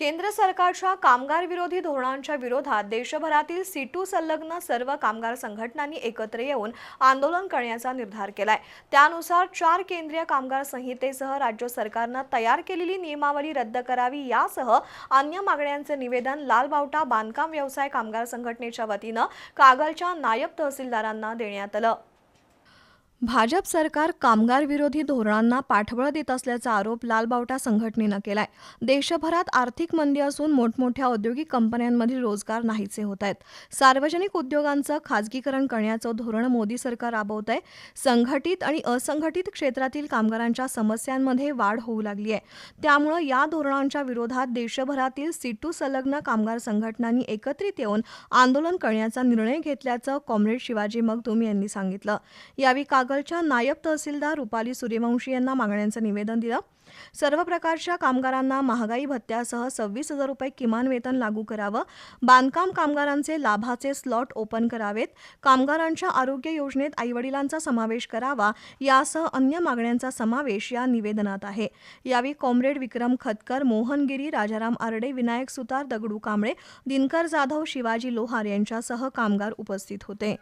केंद्र सरकारच्या कामगार विरोधी धोरणांच्या विरोधात देशभरातील सीटू संलग्न सर्व कामगार संघटनांनी एकत्र येऊन आंदोलन करण्याचा निर्धार केलाय. त्यानुसार चार केंद्रीय कामगार संहितेसह राज्य सरकारनं तयार केलेली नियमावली रद्द करावी यासह अन्य मागण्यांचे निवेदन लालबावटा बांधकाम व्यवसाय कामगार संघटनेच्या वतीनं कागलच्या नायब तहसीलदारांना देण्यात आलं. भाजप सरकार कामगार विरोधी धोरणांना पाठबळ देत असल्याचा आरोप लालबावटा संघटनेनं केलाय. देशभरात आर्थिक मंदी असून मोठमोठ्या औद्योगिक कंपन्यांमधील रोजगार नाहीसे होत आहेत. सार्वजनिक उद्योगांचं खाजगीकरण करण्याचं धोरण मोदी सरकार राबवत आहे संघटित आणि असंघटित क्षेत्रातील कामगारांच्या समस्यांमध्ये वाढ होऊ लागली आहे त्यामुळं या धोरणांच्या विरोधात देशभरातील सीटू संलग्न कामगार संघटनांनी एकत्रित येऊन आंदोलन करण्याचा निर्णय घेतल्याचं कॉम्रेड शिवाजी मगदूम यांनी सांगितलं. यावेळी नगरच्या नायब तहसीलदार रुपाली सूर्यवंशी यांना मागण्यांचं निवेदन दिलं. सर्व प्रकारच्या कामगारांना महागाई भत्त्यासह सव्वीस हजार रुपये किमान वेतन लागू करावं. बांधकाम कामगारांचे लाभाचे स्लॉट ओपन करावेत. कामगारांच्या आरोग्य योजनेत आईवडिलांचा समावेश करावा. यासह अन्य मागण्यांचा समावेश या निवेदनात आहे. यावेळी कॉम्रेड विक्रम खतकर मोहनगिरी राजाराम आरडे विनायक सुतार दगडू कांबळे दिनकर जाधव शिवाजी लोहार यांच्यासह कामगार उपस्थित होते.